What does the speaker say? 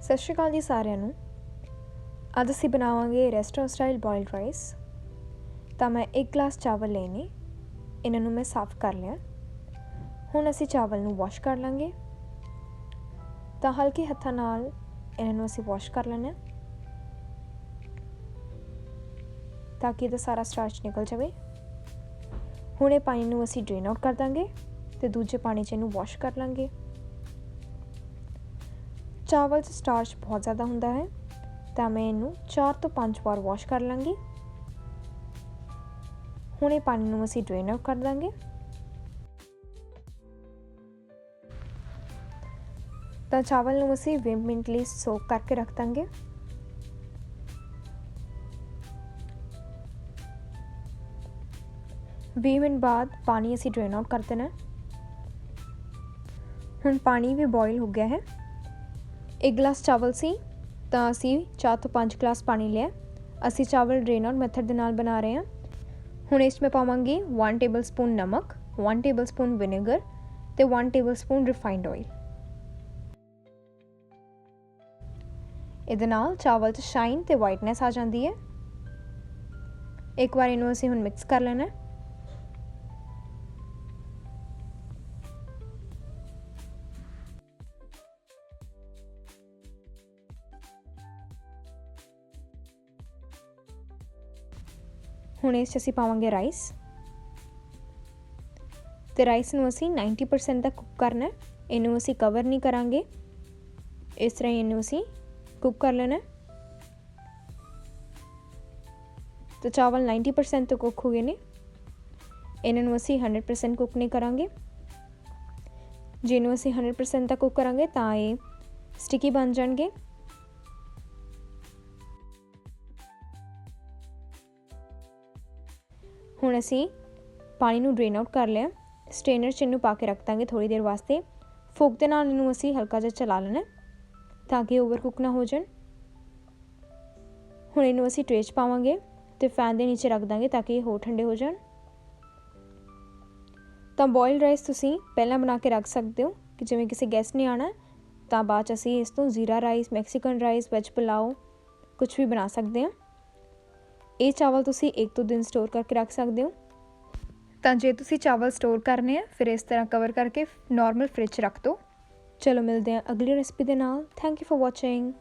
ਸਤਿ ਸ਼੍ਰੀ ਅਕਾਲ ਜੀ ਸਾਰਿਆਂ ਨੂੰ। ਅੱਜ ਅਸੀਂ ਬਣਾਵਾਂਗੇ ਰੈਸਟੋਰੈਂਟ ਸਟਾਈਲ ਬੋਇਲਡ ਰਾਈਸ। ਤਾਂ ਮੈਂ ਇੱਕ ਗਲਾਸ ਚਾਵਲ ਲਏ ਨੇ। ਇਹਨਾਂ ਨੂੰ ਮੈਂ ਸਾਫ਼ ਕਰ ਲਿਆ। ਹੁਣ ਅਸੀਂ ਚਾਵਲ ਨੂੰ ਵਾਸ਼ ਕਰ ਲਾਂਗੇ। ਤਾਂ ਹਲਕੇ ਹੱਥਾਂ ਨਾਲ ਇਹਨਾਂ ਨੂੰ ਅਸੀਂ ਵਾਸ਼ ਕਰ ਲੈਣਾ ਤਾਂ ਕਿ ਇਹਦਾ ਸਾਰਾ ਸਟਾਰਚ ਨਿਕਲ ਜਾਵੇ। ਹੁਣ ਇਹ ਪਾਣੀ ਨੂੰ ਅਸੀਂ ਡਰੇਨ ਆਊਟ ਕਰ ਦਾਂਗੇ ਤੇ ਦੂਜੇ ਪਾਣੀ 'ਚ ਇਹਨੂੰ ਵਾਸ਼ ਕਰ ਲਾਂਗੇ। ਚਾਵਲ 'ਚ ਸਟਾਰਚ ਬਹੁਤ ਜ਼ਿਆਦਾ ਹੁੰਦਾ ਹੈ, ਤਾਂ ਮੈਂ ਇਹਨੂੰ 4 ਤੋਂ 5 ਵਾਰ ਵਾਸ਼ ਕਰ ਲਾਂਗੀ। ਹੁਣ ਇਹ ਪਾਣੀ ਨੂੰ ਅਸੀਂ ਡਰੇਨ ਆਊਟ ਕਰ ਦਾਂਗੇ। ਤਾਂ ਚਾਵਲ ਨੂੰ ਅਸੀਂ 20 ਮਿੰਟ ਲਈ ਸੋਕ ਕਰਕੇ ਰੱਖ ਦਾਂਗੇ। ਵੀਹ ਮਿੰਟ ਬਾਅਦ ਪਾਣੀ ਅਸੀਂ ਡਰੇਨ ਆਊਟ ਕਰ ਦੇਣਾ। ਹੁਣ ਪਾਣੀ ਵੀ ਬੋਇਲ ਹੋ ਗਿਆ ਹੈ। ਇੱਕ ਗਲਾਸ ਚਾਵਲ ਸੀ, ਤਾਂ ਅਸੀਂ 4 ਤੋਂ 5 ਗਲਾਸ ਪਾਣੀ ਲਿਆ। ਅਸੀਂ ਚਾਵਲ ਡਰੇਨ ਆਊਟ ਮੈਥਡ ਦੇ ਨਾਲ ਬਣਾ ਰਹੇ ਹਾਂ। ਹੁਣ ਇਸ ਵਿੱਚ ਪਾਵਾਂਗੇ 1 ਟੇਬਲਸਪੂਨ ਨਮਕ 1 ਟੇਬਲਸਪੂਨ ਵਿਨੇਗਰ ਤੇ 1 ਟੇਬਲਸਪੂਨ ਰਿਫਾਈਨਡ ਆਇਲ ਇਹਦੇ ਨਾਲ ਚਾਵਲ 'ਚ ਸ਼ਾਈਨ ਤੇ ਵਾਈਟਨੈਸ ਆ ਜਾਂਦੀ ਹੈ। ਇੱਕ ਵਾਰ ਇਹਨੂੰ ਅਸੀਂ ਹੁਣ ਮਿਕਸ ਕਰ ਲੈਣਾ ਹੈ। ਹੁਣ ਇਸ 'ਚ ਅਸੀਂ ਪਾਵਾਂਗੇ ਰਾਈਸ ਤੇ ਰਾਈਸ ਨੂੰ ਅਸੀਂ 90% ਤੱਕ ਕੁੱਕ ਕਰਨਾ ਹੈ ਇਹਨੂੰ ਅਸੀਂ ਕਵਰ ਨਹੀਂ ਕਰਾਂਗੇ ਇਸ ਤਰ੍ਹਾਂ ਇਹਨੂੰ ਅਸੀਂ ਕੁੱਕ ਕਰ ਲੈਣਾ ਤੇ ਚਾਵਲ 90% ਤੱਕ ਕੁੱਕ ਹੋ ਗਏ ਨੇ ਇਹਨਾਂ ਨੂੰ ਅਸੀਂ 100% ਕੁੱਕ ਨਹੀਂ ਕਰਾਂਗੇ ਜਿਹਨੂੰ ਅਸੀਂ 100% ਤੱਕ ਕੁੱਕ ਕਰਾਂਗੇ ਤਾਂ ਇਹ ਸਟਿਕੀ ਬਣ ਜਾਣਗੇ ਹੁਣ ਅਸੀਂ ਪਾਣੀ ਨੂੰ ਡਰੇਨ ਆਊਟ ਕਰ ਲਿਆ। ਸਟ੍ਰੇਨਰ 'ਚ ਇਹਨੂੰ ਪਾ ਕੇ ਰੱਖ ਦਾਂਗੇ ਥੋੜੀ ਦੇਰ ਵਾਸਤੇ। ਫੋਕ ਦੇ ਨਾਲ ਇਹਨੂੰ ਅਸੀਂ ਹਲਕਾ ਜਿਹਾ ਚਲਾ ਲੈਣਾ ਤਾਂ ਕਿ ਓਵਰ ਕੁੱਕ ਨਾ ਹੋ ਜਾਣ। ਹੁਣ ਇਹਨੂੰ ਅਸੀਂ ਟ੍ਰੇ 'ਚ ਪਾਵਾਂਗੇ ਤੇ ਫੈਨ ਦੇ ਨੀਚੇ ਰੱਖ ਦਾਂਗੇ ਤਾਂ ਕਿ ਇਹ ਹੋਰ ਠੰਡੇ ਹੋ ਜਾਣ। ਤਾਂ ਬੋਇਲਡ ਰਾਈਸ ਤੁਸੀਂ ਪਹਿਲਾਂ ਬਣਾ ਕੇ ਰੱਖ ਸਕਦੇ ਹੋ ਕਿ ਜਿਵੇਂ ਕਿਸੇ ਗੈਸਟ ਨੇ ਆਣਾ ਤਾਂ ਬਾਅਦ ਚ ਅਸੀਂ ਇਸ ਤੋਂ jeera rice Mexican rice veg pulao ਕੁਝ ਵੀ ਬਣਾ ਸਕਦੇ ਹਾਂ। ਇਹ ਚਾਵਲ ਤੁਸੀਂ ਇੱਕ ਦੋ ਦਿਨ ਸਟੋਰ ਕਰਕੇ ਰੱਖ ਸਕਦੇ ਹੋ। ਤਾਂ ਜੇ ਤੁਸੀਂ ਚਾਵਲ ਸਟੋਰ ਕਰਨੇ ਆ, ਫਿਰ ਇਸ ਤਰ੍ਹਾਂ ਕਵਰ ਕਰਕੇ ਨਾਰਮਲ ਫ੍ਰਿਜ 'ਚ ਰੱਖ ਦਿਓ। ਚਲੋ ਮਿਲਦੇ ਹਾਂ ਅਗਲੀ ਰੈਸਪੀ ਦੇ ਨਾਲ। Thank you for watching